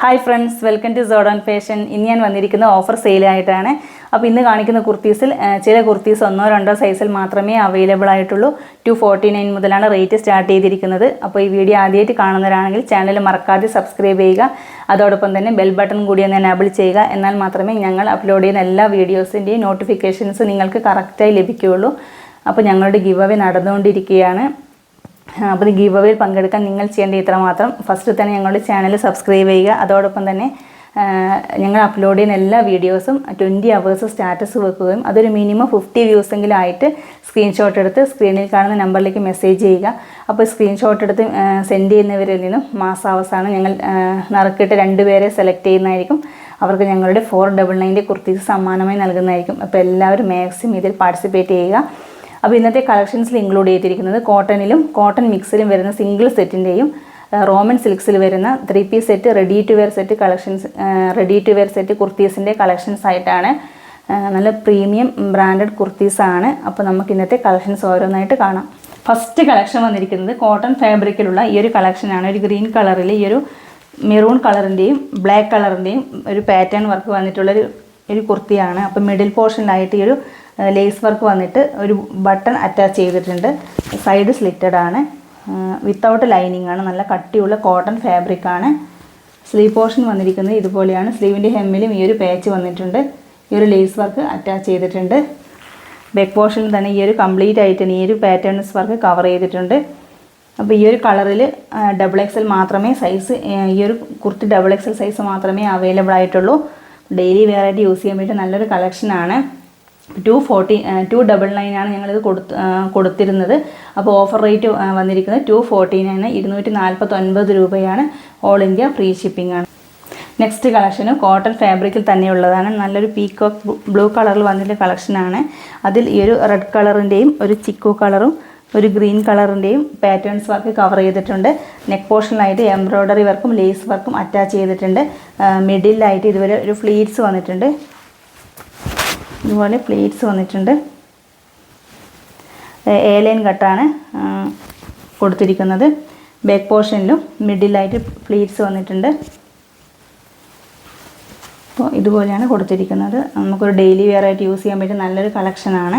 Hi friends welcome to സോഡോൺ fashion ഇന്ന് ഞാൻ വന്നിരിക്കുന്ന ഓഫർ സെയിലായിട്ടാണ് അപ്പോൾ ഇന്ന് കാണിക്കുന്ന കുർത്തീസിൽ ചില കുർത്തീസ് ഒന്നോ രണ്ടോ സൈസിൽ മാത്രമേ അവൈലബിൾ ആയിട്ടുള്ളൂ. ടു ഫോർട്ടി നയൻ മുതലാണ് റേറ്റ് സ്റ്റാർട്ട് ചെയ്തിരിക്കുന്നത്. അപ്പോൾ ഈ വീഡിയോ ആദ്യമായിട്ട് കാണുന്നവരാണെങ്കിൽ ചാനൽ മറക്കാതെ സബ്സ്ക്രൈബ് ചെയ്യുക. അതോടൊപ്പം തന്നെ ബെൽ ബട്ടൺ കൂടി ഒന്ന് എനാബിൾ ചെയ്യുക. എന്നാൽ മാത്രമേ ഞങ്ങൾ അപ്ലോഡ് ചെയ്യുന്ന എല്ലാ വീഡിയോസിന്റെയും നോട്ടിഫിക്കേഷൻസ് നിങ്ങൾക്ക് കറക്റ്റായി ലഭിക്കുകയുള്ളൂ. അപ്പോൾ ഞങ്ങളുടെ ഗിവ് അവേ നടന്നുകൊണ്ടിരിക്കുകയാണ്. അപ്പോൾ ഗീവ് അവേയിൽ പങ്കെടുക്കാൻ നിങ്ങൾ ചെയ്യേണ്ടത് ഇത്രമാത്രം. ഫസ്റ്റ് തന്നെ ഞങ്ങളുടെ ചാനൽ സബ്സ്ക്രൈബ് ചെയ്യുക. അതോടൊപ്പം തന്നെ ഞങ്ങൾ അപ്ലോഡ് ചെയ്യുന്ന എല്ലാ വീഡിയോസും ട്വന്റി അവേഴ്സ് സ്റ്റാറ്റസ് വെക്കുകയും അതൊരു മിനിമം ഫിഫ്റ്റി വ്യൂസെങ്കിലും ആയിട്ട് സ്ക്രീൻഷോട്ട് എടുത്ത് സ്ക്രീനിൽ കാണുന്ന നമ്പറിലേക്ക് മെസ്സേജ് ചെയ്യുക. അപ്പോൾ സ്ക്രീൻഷോട്ട് എടുത്ത് സെൻഡ് ചെയ്യുന്നവരിൽ നിന്നും മാസാവസാനം ഞങ്ങൾ നറുക്കിട്ട് നറുക്കിട്ട് രണ്ടുപേരെ സെലക്ട് ചെയ്യുന്നതായിരിക്കും. അവർക്ക് ഞങ്ങളുടെ ഫോർ ഡബിൾ നയന്റെ കുർത്തീസ് സമ്മാനമായി നൽകുന്നതായിരിക്കും. അപ്പോൾ എല്ലാവരും മാക്സിമം ഇതിൽ പാർട്ടിസിപ്പേറ്റ് ചെയ്യുക. അപ്പോൾ ഇന്നത്തെ കളക്ഷൻസിൽ ഇൻക്ലൂഡ് ചെയ്തിരിക്കുന്നത് കോട്ടണിലും കോട്ടൺ മിക്സിലും വരുന്ന സിംഗിൾ സെറ്റിന്റെയും റോമൻ സിൽക്സിൽ വരുന്ന three piece set ready to wear set collections ready to wear set കുർത്തീസിന്റെ collections ആയിട്ടാണ് നല്ല പ്രീമിയം ബ്രാൻഡഡ് കുർത്തീസാണ്. അപ്പോൾ നമുക്ക് ഇന്നത്തെ കളക്ഷൻസ് ഓരോന്നായിട്ട് കാണാം. ഫസ്റ്റ് കളക്ഷൻ വന്നിരിക്കുന്നത് കോട്ടൺ ഫാബ്രിക്കിലുള്ള ഈ ഒരു കളക്ഷനാണ്. ഒരു ഗ്രീൻ കളറിൽ ഈ ഒരു മെറൂൺ കളറിന്റെയും ബ്ലാക്ക് കളറിന്റെയും ഒരു പാറ്റേൺ വർക്ക് വന്നിട്ടുള്ളൊരു ഒരു കുർത്തിയാണ്. അപ്പോൾ മിഡിൽ പോർഷനിലായിട്ട് ഈ ഒരു ലേസ് വർക്ക് വന്നിട്ട് ഒരു ബട്ടൺ അറ്റാച്ച് ചെയ്തിട്ടുണ്ട്. സൈഡ് സ്ലിറ്റഡ് ആണ്. വിത്തൗട്ട് ലൈനിങ് ആണ്. നല്ല കട്ടിയുള്ള കോട്ടൺ ഫാബ്രിക് ആണ്. സ്ലീവ് പോർഷൻ വന്നിരിക്കുന്നത് ഇതുപോലെയാണ്. സ്ലീവിന്റെ ഹെമ്മിലും ഈ ഒരു പാച്ച് വന്നിട്ടുണ്ട്. ഈ ഒരു ലേസ് വർക്ക് അറ്റാച്ച് ചെയ്തിട്ടുണ്ട്. ബാക്ക് പോർഷനിൽ തന്നെ ഈ ഒരു കംപ്ലീറ്റ് ആയിട്ട് ഈ ഒരു പാറ്റേൺസ് വർക്ക് കവർ ചെയ്തിട്ടുണ്ട്. അപ്പോൾ ഈ ഒരു കളറിൽ ഡബിൾ എക്സൽ മാത്രമേ സൈസ് ഈ ഒരു കുർത്തി ഡബിൾ എക്സൽ സൈസ് മാത്രമേ അവൈലബിൾ ആയിട്ടുള്ളൂ. ഡെയിലി വേറെ ആയിട്ട് യൂസ് ചെയ്യാൻ പറ്റിയ നല്ലൊരു കളക്ഷനാണ് two forty two double nine ആണ് ഞങ്ങളിത് കൊടുത്ത് കൊടുത്തിരുന്നത്. അപ്പോൾ ഓഫർ റേറ്റ് വന്നിരിക്കുന്നത് ടു ഫോർട്ടി നയൻ ഇരുന്നൂറ്റി നാൽപ്പത്തൊൻപത് രൂപയാണ്. ഓൾ ഇന്ത്യ ഫ്രീ ഷിപ്പിംഗ് ആണ്. നെക്സ്റ്റ് കളക്ഷനും കോട്ടൺ ഫാബ്രിക്കിൽ തന്നെയുള്ളതാണ്. നല്ലൊരു പീക്കോക്ക് ബ്ലൂ കളറിൽ വന്നിട്ടുള്ള കളക്ഷനാണ് അതിൽ ഈ ഒരു റെഡ് കളറിന്റെയും ഒരു ചിക്കു കളറും ഒരു ഗ്രീൻ കളറിന്റെയും പാറ്റേൺസ് വർക്ക് കവർ ചെയ്തിട്ടുണ്ട്. നെക്ക് പോർഷനിലായിട്ട് എംബ്രോയ്ഡറി വർക്കും ലേസ് വർക്കും അറ്റാച്ച് ചെയ്തിട്ടുണ്ട്. മിഡിലായിട്ട് ഇതുവരെ ഒരു ഫ്ലീറ്റ്സ് വന്നിട്ടുണ്ട്. ഇതുപോലെ പ്ലേറ്റ്സ് വന്നിട്ടുണ്ട്. ഏലൈൻ ലൈൻ കട്ടാണ് കൊടുത്തിരിക്കുന്നത്. ബാക്ക് പോർഷനിലും മിഡിലായിട്ട് പ്ലേറ്റ്സ് വന്നിട്ടുണ്ട്. അപ്പോൾ ഇതുപോലെയാണ് കൊടുത്തിരിക്കുന്നത്. നമുക്കൊരു ഡെയിലി വെയർ ആയിട്ട് യൂസ് ചെയ്യാൻ പറ്റിയ നല്ലൊരു കളക്ഷനാണ്.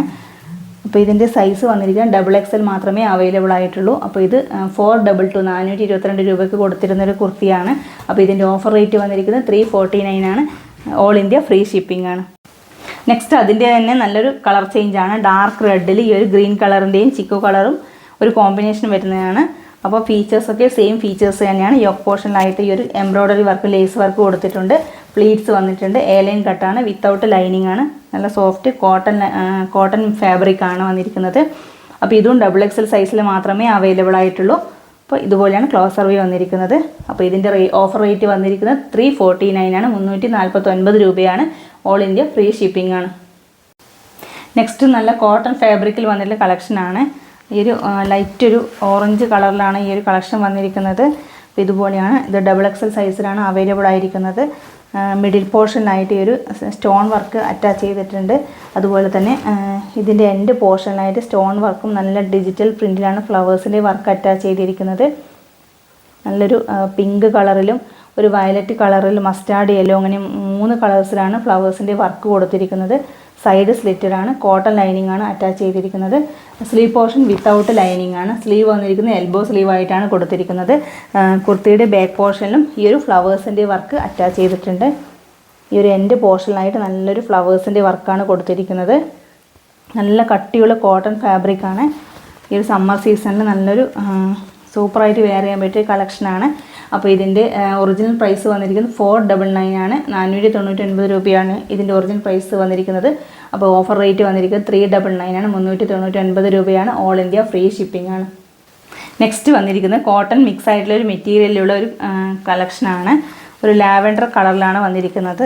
അപ്പോൾ ഇതിന്റെ സൈസ് വന്നിരിക്കുന്നത് ഡബിൾ എക്സൽ മാത്രമേ അവൈലബിൾ ആയിട്ടുള്ളൂ. അപ്പോൾ ഇത് ഫോർ ഡബിൾ ടു നാനൂറ്റി ഇരുപത്തിരണ്ട് രൂപയ്ക്ക് കൊടുത്തിരുന്നൊരു കുർത്തിയാണ്. അപ്പോൾ ഇതിന്റെ ഓഫർ റേറ്റ് വന്നിരിക്കുന്നത് ത്രീ ഫോർട്ടി നയൻ ആണ് ഓൾ ഇന്ത്യ ഫ്രീ ഷിപ്പിംഗ് ആണ്. നെക്സ്റ്റ് അതിന്റെ തന്നെ നല്ലൊരു കളർ ചേഞ്ചാണ് ഡാർക്ക് റെഡിൽ ഈ ഒരു ഗ്രീൻ കളറിന്റെയും ചിക്കു കളറും ഒരു കോമ്പിനേഷൻ വരുന്നതാണ്. അപ്പോൾ ഫീച്ചേഴ്സൊക്കെ സെയിം ഫീച്ചേഴ്സ് തന്നെയാണ്. യോക്ക് പോർഷനിലായിട്ട് ഈ ഒരു എംബ്രോയ്ഡറി വർക്ക് ലേസ് വർക്ക് കൊടുത്തിട്ടുണ്ട്. പ്ലീറ്റ്സ് വന്നിട്ടുണ്ട്. എ ലൈൻ കട്ടാണ് വിത്തൗട്ട് ലൈനിങ് ആണ്. നല്ല സോഫ്റ്റ് കോട്ടൺ കോട്ടൺ ഫാബ്രിക് ആണ് വന്നിരിക്കുന്നത്. അപ്പോൾ ഇതും ഡബിൾ എക്സൽ സൈസിൽ മാത്രമേ അവൈലബിൾ ആയിട്ടുള്ളൂ. അപ്പോൾ ഇതുപോലെയാണ് ക്ലോസ് സർവേ വന്നിരിക്കുന്നത്. അപ്പോൾ ഇതിന്റെ ഓഫർ റേറ്റ് വന്നിരിക്കുന്നത് ത്രീ ഫോർട്ടി നയൻ ആണ്. മുന്നൂറ്റി നാൽപ്പത്തൊൻപത് രൂപയാണ്. ഓൾ ഇന്ത്യ ഫ്രീ ഷിപ്പിംഗ് ആണ്. നെക്സ്റ്റ് നല്ല കോട്ടൺ ഫാബ്രിക്കിൽ വന്നിട്ടുള്ള കളക്ഷനാണ് ഈ ഒരു ലൈറ്റ് ഒരു ഓറഞ്ച് കളറിലാണ് ഈ ഒരു കളക്ഷൻ വന്നിരിക്കുന്നത്. അപ്പോൾ ഇതുപോലെയാണ്. ഇത് ഡബിൾ എക്സൽ സൈസിലാണ് അവൈലബിൾ ആയിരിക്കുന്നത്. മിഡിൽ പോർഷനിലായിട്ട് ഈ ഒരു സ്റ്റോൺ വർക്ക് അറ്റാച്ച് ചെയ്തിട്ടുണ്ട്. അതുപോലെ തന്നെ ഇതിന്റെ എൻഡ് പോർഷനിലായിട്ട് സ്റ്റോൺ വർക്കും നല്ല ഡിജിറ്റൽ പ്രിന്റിലാണ് ഫ്ലവേഴ്സിന്റെ വർക്ക് അറ്റാച്ച് ചെയ്തിരിക്കുന്നത്. നല്ലൊരു പിങ്ക് കളറിലും ഒരു വയലറ്റ് കളറിൽ മസ്റ്റാർഡ് യെല്ലോ അങ്ങനെ മൂന്ന് കളേഴ്സിലാണ് ഫ്ലവേഴ്സിന്റെ വർക്ക് കൊടുത്തിരിക്കുന്നത്. സൈഡ് സ്ലിറ്റഡ് ആണ് കോട്ടൺ ലൈനിങ് ആണ് അറ്റാച്ച് ചെയ്തിരിക്കുന്നത്. സ്ലീവ് പോർഷൻ വിത്തൗട്ട് ലൈനിങ് ആണ് സ്ലീവ് വന്നിരിക്കുന്നത് എൽബോ സ്ലീവ് ആയിട്ടാണ് കൊടുത്തിരിക്കുന്നത് കുർത്തിയുടെ ബാക്ക് പോർഷനിലും ഈ ഒരു ഫ്ലവേഴ്സിന്റെ വർക്ക് അറ്റാച്ച് ചെയ്തിട്ടുണ്ട്. ഈ ഒരു എന്റെ പോർഷനിലായിട്ട് നല്ലൊരു ഫ്ലവേഴ്സിന്റെ വർക്കാണ് കൊടുത്തിരിക്കുന്നത്. നല്ല കട്ടിയുള്ള കോട്ടൺ ഫാബ്രിക്കാണ്. ഈ ഒരു സമ്മർ സീസണിൽ നല്ലൊരു സൂപ്പറായിട്ട് വെയർ ചെയ്യാൻ പറ്റിയ കളക്ഷനാണ് അപ്പോൾ ഇതിന്റെ ഒറിജിനൽ പ്രൈസ് വന്നിരിക്കുന്നത് ഫോർ ഡബിൾ നയൻ ആണ്. നാനൂറ്റി തൊണ്ണൂറ്റി ഒൻപത് രൂപയാണ് ഇതിന്റെ ഒറിജിനൽ പ്രൈസ് വന്നിരിക്കുന്നത്. അപ്പോൾ ഓഫർ റേറ്റ് വന്നിരിക്കുന്നത് ത്രീ ഡബിൾ നയൻ ആണ്. മുന്നൂറ്റി തൊണ്ണൂറ്റി ഒൻപത് രൂപയാണ്. ഓൾ ഇന്ത്യ ഫ്രീ ഷിപ്പിംഗ് ആണ്. നെക്സ്റ്റ് വന്നിരിക്കുന്നത് കോട്ടൺ മിക്സ് ആയിട്ടുള്ള ഒരു മെറ്റീരിയലിലുള്ള ഒരു കളക്ഷനാണ് ഒരു ലാവൻഡർ കളറിലാണ് വന്നിരിക്കുന്നത്.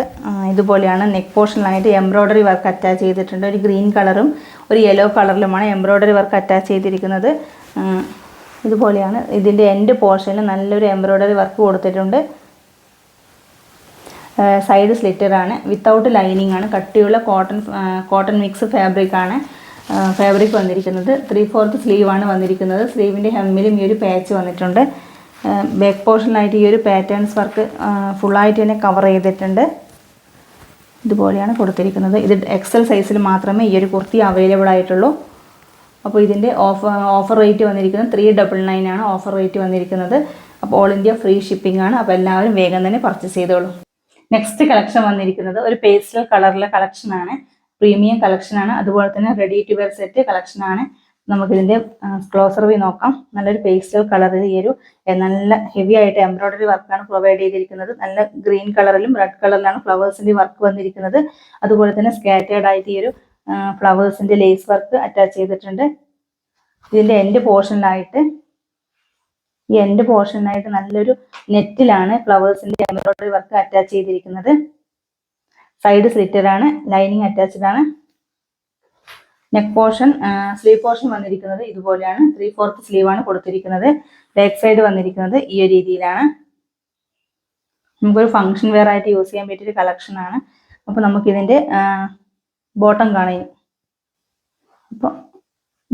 ഇതുപോലെയാണ് നെക്ക് പോർഷനിലായിട്ട് എംബ്രോയ്ഡറി വർക്ക് അറ്റാച്ച് ചെയ്തിട്ടുണ്ട്. ഒരു ഗ്രീൻ കളറും ഒരു യെല്ലോ കളറിലുമാണ് എംബ്രോയ്ഡറി വർക്ക് അറ്റാച്ച് ചെയ്തിരിക്കുന്നത്. ഇതുപോലെയാണ്. ഇതിന്റെ എൻഡ് പോർഷനിൽ നല്ലൊരു എംബ്രോയ്ഡറി വർക്ക് കൊടുത്തിട്ടുണ്ട്. സൈഡ് സ്ലിറ്ററാണ് വിത്തൗട്ട് ലൈനിങ് ആണ്. കട്ടിയുള്ള കോട്ടൺ കോട്ടൺ മിക്സ് ഫാബ്രിക് ആണ് ഫാബ്രിക് വന്നിരിക്കുന്നത്. ത്രീ ഫോർത്ത് സ്ലീവാണ് വന്നിരിക്കുന്നത്. സ്ലീവിന്റെ ഹെമ്മിലും ഈ ഒരു പാച്ച് വന്നിട്ടുണ്ട്. ബാക്ക് പോർഷനിലായിട്ട് ഈ ഒരു പാറ്റേൺസ് വർക്ക് ഫുള്ളായിട്ട് തന്നെ കവർ ചെയ്തിട്ടുണ്ട്. ഇതുപോലെയാണ് കൊടുത്തിരിക്കുന്നത്. ഇത് എക്സൽ സൈസിൽ മാത്രമേ ഈ ഒരു കുർത്തി അവൈലബിൾ ആയിട്ടുള്ളൂ. അപ്പോൾ ഇതിന്റെ ഓഫർ ഓഫർ റേറ്റ് വന്നിരിക്കുന്നത് ത്രീ ഡബിൾ നയൻ ആണ് ഓഫർ റേറ്റ് വന്നിരിക്കുന്നത്. അപ്പോൾ ഓൾ ഇന്ത്യ ഫ്രീ ഷിപ്പിംഗ് ആണ്. അപ്പോൾ എല്ലാവരും വേഗം തന്നെ പർച്ചേസ് ചെയ്തോളൂ. നെക്സ്റ്റ് കളക്ഷൻ വന്നിരിക്കുന്നത് ഒരു പേസ്റ്റൽ കളറിലെ കളക്ഷനാണ് പ്രീമിയം കളക്ഷനാണ് അതുപോലെ തന്നെ റെഡി ടു വെയർ സെറ്റ് കളക്ഷനാണ് നമുക്കിതിന്റെ ക്ലോസർ വി നോക്കാം. നല്ലൊരു പേസ്റ്റൽ കളറിൽ ഈ ഒരു നല്ല ഹെവി ആയിട്ട് എംബ്രോയിഡറി വർക്കാണ് പ്രൊവൈഡ് ചെയ്തിരിക്കുന്നത്. നല്ല ഗ്രീൻ കളറിലും റെഡ് കളറിലാണ് ഫ്ലവേഴ്സിന്റെ വർക്ക് വന്നിരിക്കുന്നത്. അതുപോലെ തന്നെ സ്കാറ്റേർഡ് ആയിട്ട് ഈ ഒരു ഫ്ലവേഴ്സിന്റെ ലേസ് വർക്ക് അറ്റാച്ച് ചെയ്തിട്ടുണ്ട്. ഇതിന്റെ എൻഡ് പോർഷനിലായിട്ട് ഈ എൻഡ് പോർഷനിലായിട്ട് നല്ലൊരു നെറ്റിലാണ് ഫ്ലവേഴ്സിന്റെ എംബ്രോയിഡറി വർക്ക് അറ്റാച്ച് ചെയ്തിരിക്കുന്നത്. സൈഡ് സ്ലിറ്ററാണ് ലൈനിങ് അറ്റാച്ച്ഡ് ആണ്. നെക്ക് പോർഷൻ സ്ലീവ് പോർഷൻ വന്നിരിക്കുന്നത് ഇതുപോലെയാണ്. ത്രീ ഫോർത്ത് സ്ലീവ് ആണ് കൊടുത്തിരിക്കുന്നത്. ബാക്ക് സൈഡ് വന്നിരിക്കുന്നത് ഈ ഒരു രീതിയിലാണ്. നമുക്കൊരു ഫംഗ്ഷൻ വെയർ ആയിട്ട് യൂസ് ചെയ്യാൻ പറ്റിയൊരു കളക്ഷൻ ആണ്. അപ്പോൾ നമുക്കിതിന്റെ ബോട്ടം കാണാം. അപ്പോൾ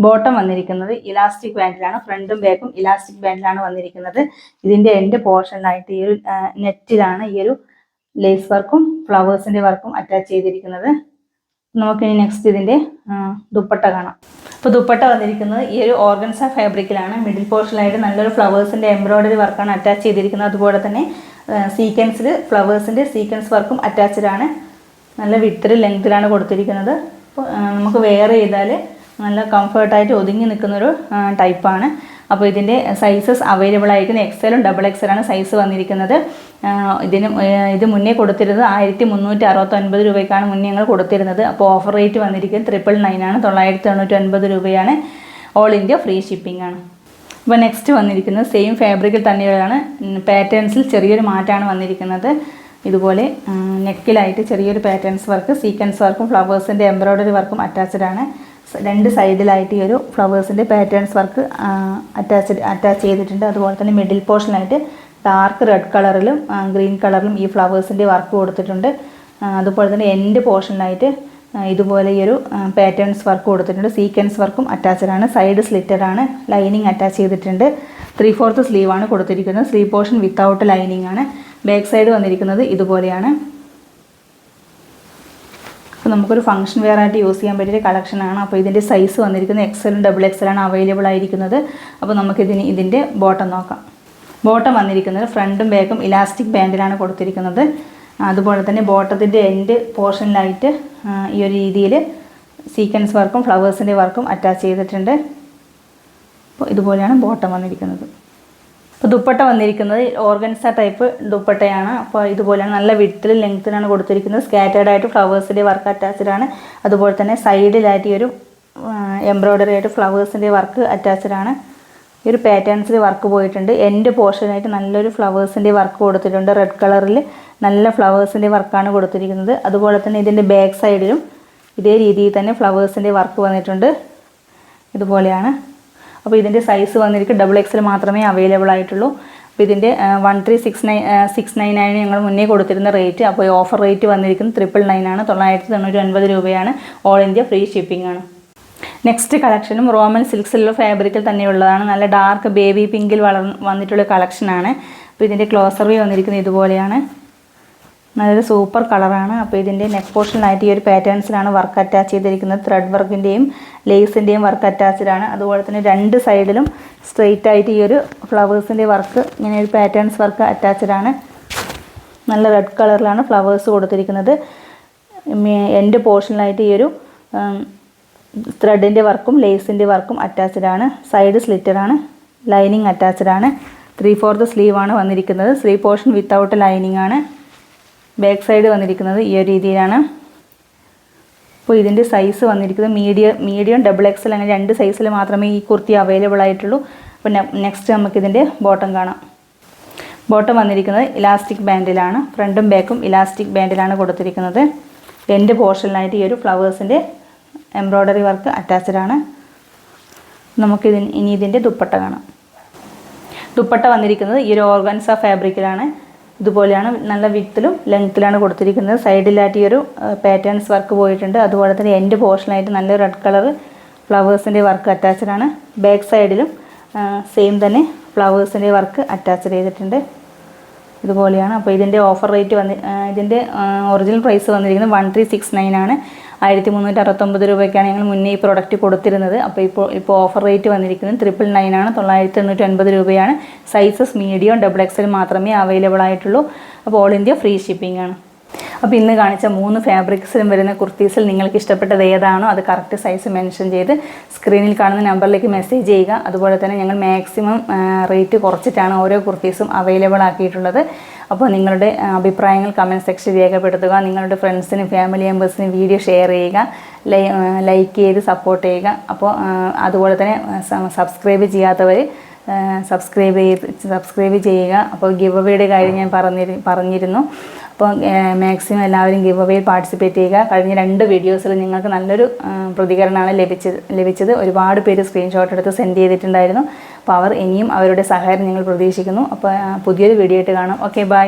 ബോട്ടം വന്നിരിക്കുന്നത് ഇലാസ്റ്റിക് ബാൻഡിലാണ്. ഫ്രണ്ടും ബാക്കും ഇലാസ്റ്റിക് ബാൻഡിലാണ് വന്നിരിക്കുന്നത്. ഇതിന്റെ എൻഡ് പോർഷനിലായിട്ട് ഈ ഒരു നെറ്റിലാണ് ഈ ഒരു ലേസ് വർക്കും ഫ്ലവേഴ്സിന്റെ വർക്കും അറ്റാച്ച് ചെയ്തിരിക്കുന്നത്. നമുക്ക് ഇനി നെക്സ്റ്റ് ഇതിന്റെ ദുപ്പട്ട കാണാം. അപ്പോൾ ദുപ്പട്ട വന്നിരിക്കുന്നത് ഈ ഒരു ഓർഗൻസ ഫാബ്രിക്കിലാണ് മിഡിൽ പോർഷനിലായിട്ട് നല്ലൊരു ഫ്ലവേഴ്സിന്റെ എംബ്രോയ്ഡറി വർക്കാണ് അറ്റാച്ച് ചെയ്തിരിക്കുന്നത്. അതുപോലെ തന്നെ സീക്വൻസിൽ ഫ്ലവേഴ്സിന്റെ സീക്വൻസ് വർക്കും അറ്റാച്ച്ഡ് ആണ്. നല്ല വിത്തര ലെങ്ത്തിലാണ് കൊടുത്തിരിക്കുന്നത്. നമുക്ക് വെയർ ചെയ്താൽ നല്ല കംഫർട്ടായിട്ട് ഒതുങ്ങി നിൽക്കുന്നൊരു ടൈപ്പാണ് അപ്പോൾ ഇതിന്റെ സൈസസ് അവൈലബിൾ ആയിരിക്കുന്നത് എക്സലും ഡബിൾ എക്സലാണ് സൈസ് വന്നിരിക്കുന്നത്. ഇതിന് ഇത് മുന്നേ കൊടുത്തിരുന്നത് ആയിരത്തി മുന്നൂറ്റി അറുപത്തൊൻപത് രൂപയ്ക്കാണ് മുന്നേ ഞങ്ങൾ കൊടുത്തിരുന്നത്. അപ്പോൾ ഓഫർ റേറ്റ് വന്നിരിക്കുന്നത് ട്രിപ്പിൾ നയൻ ആണ് തൊള്ളായിരത്തി തൊണ്ണൂറ്റി ഒൻപത് രൂപയാണ്. ഓൾ ഇന്ത്യ ഫ്രീ ഷിപ്പിംഗ് ആണ്. അപ്പോൾ നെക്സ്റ്റ് വന്നിരിക്കുന്നത് സെയിം ഫാബ്രിക്കിൽ തന്നെയുള്ളതാണ്. പാറ്റേൺസിൽ ചെറിയൊരു മാറ്റമാണ് വന്നിരിക്കുന്നത്. ഇതുപോലെ നെക്കിലായിട്ട് ചെറിയൊരു പാറ്റേൺസ് വർക്ക് സീക്വൻസ് വർക്കും ഫ്ലവേഴ്സിന്റെ എംബ്രോയ്ഡറി വർക്കും അറ്റാച്ച്ഡ് ആണ്. രണ്ട് സൈഡിലായിട്ട് ഈ ഒരു ഫ്ലവേഴ്സിന്റെ പാറ്റേൺസ് വർക്ക് അറ്റാച്ച്ഡ് അറ്റാച്ച് ചെയ്തിട്ടുണ്ട്. അതുപോലെ തന്നെ മിഡിൽ പോർഷനായിട്ട് ഡാർക്ക് റെഡ് കളറിലും ഗ്രീൻ കളറിലും ഈ ഫ്ലവേഴ്സിന്റെ വർക്ക് കൊടുത്തിട്ടുണ്ട്. അതുപോലെ തന്നെ എൻഡ് പോർഷനിലായിട്ട് ഇതുപോലെ ഈ ഒരു പാറ്റേൺസ് വർക്ക് കൊടുത്തിട്ടുണ്ട്. സീക്വൻസ് വർക്കും അറ്റാച്ച്ഡ് ആണ്. സൈഡ് സ്ലിറ്റഡ് ആണ്. ലൈനിങ് അറ്റാച്ച് ചെയ്തിട്ടുണ്ട്. ത്രീ ഫോർത്ത് സ്ലീവാണ് കൊടുത്തിരിക്കുന്നത്. സ്ലീവ് പോർഷൻ വിത്തൗട്ട് ലൈനിങ് ആണ്. ബാക്ക് സൈഡ് വന്നിരിക്കുന്നത് ഇതുപോലെയാണ്. അപ്പോൾ നമുക്കൊരു ഫംഗ്ഷൻ വെയർ ആയിട്ട് യൂസ് ചെയ്യാൻ പറ്റിയ കളക്ഷനാണ് അപ്പോൾ ഇതിന്റെ സൈസ് വന്നിരിക്കുന്നത് എക്സലും ഡബിൾ എക്സലാണ് അവൈലബിൾ ആയിരിക്കുന്നത്. അപ്പോൾ നമുക്കിതിന് ഇതിന്റെ ബോട്ടം നോക്കാം. ബോട്ടം വന്നിരിക്കുന്നത് ഫ്രണ്ടും ബാക്കും ഇലാസ്റ്റിക് ബാൻഡിലാണ് കൊടുത്തിരിക്കുന്നത്. അതുപോലെ തന്നെ ബോട്ടത്തിന്റെ എൻഡ് പോർഷനിലായിട്ട് ഈ ഒരു രീതിയിൽ സീക്വൻസ് വർക്കും ഫ്ലവേഴ്സിന്റെ വർക്കും അറ്റാച്ച് ചെയ്തിട്ടുണ്ട്. അപ്പോൾ ഇതുപോലെയാണ് ബോട്ടം വന്നിരിക്കുന്നത്. അപ്പോൾ ദുപ്പട്ട വന്നിരിക്കുന്നത് ഓർഗൻസ ടൈപ്പ് ദുപ്പട്ടയാണ്. അപ്പോൾ ഇതുപോലെ നല്ല വിട്ടിൽ ലെങ്ത്തിലാണ് കൊടുത്തിരിക്കുന്നത്. സ്കാറ്റേഡ് ആയിട്ട് ഫ്ലവേഴ്സിന്റെ വർക്ക് അറ്റാച്ച്ഡ് ആണ്. അതുപോലെ തന്നെ സൈഡിലായിട്ട് ഈ ഒരു എംബ്രോയ്ഡറി ആയിട്ട് ഫ്ലവേഴ്സിന്റെ വർക്ക് അറ്റാച്ച്ഡ് ആണ്. ഈ ഒരു പാറ്റേൺസിൽ വർക്ക് പോയിട്ടുണ്ട്. എന്റെ പോർഷനായിട്ട് നല്ലൊരു ഫ്ലവേഴ്സിന്റെ വർക്ക് കൊടുത്തിട്ടുണ്ട്. റെഡ് കളറിൽ നല്ല ഫ്ലവേഴ്സിന്റെ വർക്കാണ് കൊടുത്തിരിക്കുന്നത്. അതുപോലെ തന്നെ ഇതിന്റെ ബാക്ക് സൈഡിലും ഇതേ രീതിയിൽ തന്നെ ഫ്ലവേഴ്സിന്റെ വർക്ക് വന്നിട്ടുണ്ട്. ഇതുപോലെയാണ്. അപ്പോൾ ഇതിന്റെ സൈസ് വന്നിരിക്കും ഡബിൾ എക്സൽ മാത്രമേ അവൈലബിൾ ആയിട്ടുള്ളൂ. അപ്പോൾ ഇതിന്റെ one three six nine six nine nine ഞങ്ങൾ മുന്നേ കൊടുത്തിരുന്ന റേറ്റ് അപ്പോൾ ഈ ഓഫർ റേറ്റ് വന്നിരിക്കുന്നത് ട്രിപ്പിൾ നയൻ ആണ്. തൊള്ളായിരത്തി തൊണ്ണൂറ്റി ഒൻപത് രൂപയാണ് ഓൾ ഇന്ത്യ ഫ്രീ ഷിപ്പിംഗ് ആണ് നെക്സ്റ്റ് കളക്ഷനും റോമൻ സിൽക്സിലുള്ള ഫാബ്രിക്കിൽ തന്നെയുള്ളതാണ് നല്ല ഡാർക്ക് ബേബി പിങ്കിൽ വളർ വന്നിട്ടുള്ള കളക്ഷനാണ് അപ്പോൾ ഇതിന്റെ ക്ലോസർ വ്യൂ വന്നിരിക്കുന്നത് ഇതുപോലെയാണ്. നല്ലൊരു സൂപ്പർ കളറാണ്. അപ്പോൾ ഇതിന്റെ നെക്ക് പോർഷനായിട്ട് ഈ ഒരു പാറ്റേൺസിലാണ് വർക്ക് അറ്റാച്ച് ചെയ്തിരിക്കുന്നത്. ത്രെഡ് വർക്കിന്റെയും ലേസിന്റെയും വർക്ക് അറ്റാച്ച്ഡാണ് അതുപോലെ തന്നെ രണ്ട് സൈഡിലും സ്ട്രെയിറ്റ് ആയിട്ട് ഈ ഒരു ഫ്ലവേഴ്സിന്റെ വർക്ക് ഇങ്ങനെ ഒരു പാറ്റേൺസ് വർക്ക് അറ്റാച്ച്ഡാണ് നല്ല റെഡ് കളറിലാണ് ഫ്ലവേഴ്സ് കൊടുത്തിരിക്കുന്നത്. എന്റെ പോർഷനിലായിട്ട് ഈ ഒരു ത്രെഡിന്റെ വർക്കും ലേസിന്റെ വർക്കും അറ്റാച്ച്ഡാണ് സൈഡ് സ്ലിറ്ററാണ് ലൈനിങ് അറ്റാച്ച്ഡാണ് ത്രീ ഫോർത്ത് സ്ലീവാണ് വന്നിരിക്കുന്നത്. സ്ലീവ് പോർഷൻ വിത്തൗട്ട് ലൈനിങ് ആണ്. ബാക്ക് സൈഡ് വന്നിരിക്കുന്നത് ഈ ഒരു രീതിയിലാണ്. അപ്പോൾ ഇതിന്റെ സൈസ് വന്നിരിക്കുന്നത് മീഡിയം മീഡിയം ഡബിൾ എക്സൽ അങ്ങനെ രണ്ട് സൈസിൽ മാത്രമേ ഈ കുർത്തി അവൈലബിൾ ആയിട്ടുള്ളൂ. അപ്പോൾ നെക്സ്റ്റ് നമുക്കിതിന്റെ ബോട്ടം കാണാം. ബോട്ടം വന്നിരിക്കുന്നത് ഇലാസ്റ്റിക് ബാൻഡിലാണ് ഫ്രണ്ടും ബാക്കും ഇലാസ്റ്റിക് ബാൻഡിലാണ് കൊടുത്തിരിക്കുന്നത്. എന്റെ പോർഷനിലായിട്ട് ഈ ഒരു ഫ്ലവേഴ്സിന്റെ എംബ്രോയ്ഡറി വർക്ക് അറ്റാച്ച്ഡ് ആണ്. നമുക്കിതിന് ഇനി ഇതിന്റെ ദുപ്പട്ട കാണാം. ദുപ്പട്ട വന്നിരിക്കുന്നത് ഈ ഒരു ഓർഗൻസ ഫാബ്രിക്കിലാണ് ഇതുപോലെയാണ് നല്ല വിത്തിലും ലെങ്ത്തിലാണ് കൊടുത്തിരിക്കുന്നത്. സൈഡിലായിട്ട് ഈ ഒരു പാറ്റേൺസ് വർക്ക് പോയിട്ടുണ്ട്. അതുപോലെ തന്നെ എന്റെ പോർഷനായിട്ട് നല്ല റെഡ് കളർ ഫ്ലവേഴ്സിന്റെ വർക്ക് അറ്റാച്ച്ഡ് ആണ്. ബാക്ക് സൈഡിലും സെയിം തന്നെ ഫ്ലവേഴ്സിന്റെ വർക്ക് അറ്റാച്ച് ചെയ്തിട്ടുണ്ട്. ഇതുപോലെയാണ്. അപ്പോൾ ഇതിന്റെ ഓഫർ റേറ്റ് വന്ന് ഇതിന്റെ ഒറിജിനൽ പ്രൈസ് വന്നിരിക്കുന്നത് വൺ ത്രീ സിക്സ് നയൻ ആണ്. ആയിരത്തി മുന്നൂറ്റി അറുപത്തൊമ്പത് രൂപയ്ക്കാണ് ഞങ്ങൾ മുന്നേ ഈ പ്രോഡക്റ്റ് കൊടുത്തിരുന്നത്. അപ്പോൾ ഇപ്പോൾ ഇപ്പോൾ ഓഫർ റേറ്റ് വന്നിരിക്കുന്നത് ട്രിപ്പിൾ നയൻ ആണ്. തൊള്ളായിരത്തി എണ്ണൂറ്റി അൻപത് രൂപയാണ് സൈസസ് മീഡിയം ഡബിൾ എക്സൽ മാത്രമേ അവൈലബിൾ ആയിട്ടുള്ളൂ. അപ്പോൾ ഓൾ ഇന്ത്യ ഫ്രീ ഷിപ്പിംഗ് ആണ്. അപ്പോൾ ഇന്ന് കാണിച്ച മൂന്ന് ഫാബ്രിക്സിലും വരുന്ന കുർത്തീസിൽ നിങ്ങൾക്ക് ഇഷ്ടപ്പെട്ടത് ഏതാണോ അത് കറക്റ്റ് സൈസ് മെൻഷൻ ചെയ്ത് സ്ക്രീനിൽ കാണുന്ന നമ്പറിലേക്ക് മെസ്സേജ് ചെയ്യുക. അതുപോലെ തന്നെ ഞങ്ങൾ മാക്സിമം റേറ്റ് കുറച്ചിട്ടാണ് ഓരോ കുർത്തീസും അവൈലബിൾ ആക്കിയിട്ടുള്ളത്. അപ്പോൾ നിങ്ങളുടെ അഭിപ്രായങ്ങൾ കമന്റ് സെക്ഷൻ രേഖപ്പെടുത്തുക. നിങ്ങളുടെ ഫ്രണ്ട്സിനും ഫാമിലി മെമ്പേഴ്സിനും വീഡിയോ ഷെയർ ചെയ്യുക. ലൈക്ക് ചെയ്ത് സപ്പോർട്ട് ചെയ്യുക. അപ്പോൾ അതുപോലെ തന്നെ സബ്സ്ക്രൈബ് ചെയ്യാത്തവർ സബ്സ്ക്രൈബ് ചെയ്ത് സബ്സ്ക്രൈബ് ചെയ്യുക. അപ്പോൾ ഗിവ് അവയുടെ കാര്യം ഞാൻ പറഞ്ഞിരു പറഞ്ഞിരുന്നു. അപ്പോൾ മാക്സിമം എല്ലാവരും ഗിവ് അവയിൽ പാർട്ടിസിപ്പേറ്റ് ചെയ്യുക. കഴിഞ്ഞ രണ്ട് വീഡിയോസിൽ നിങ്ങൾക്ക് നല്ലൊരു പ്രതികരണമാണ് ലഭിച്ചത് ലഭിച്ചത്. ഒരുപാട് പേര് സ്ക്രീൻഷോട്ട് എടുത്ത് സെൻഡ് ചെയ്തിട്ടുണ്ടായിരുന്നു. അവർ ഇനിയും അവരുടെ സഹായം നിങ്ങൾ പ്രതീക്ഷിക്കുന്നു. അപ്പോൾ പുതിയൊരു വീഡിയോ ആയിട്ട് കാണാം. Okay bye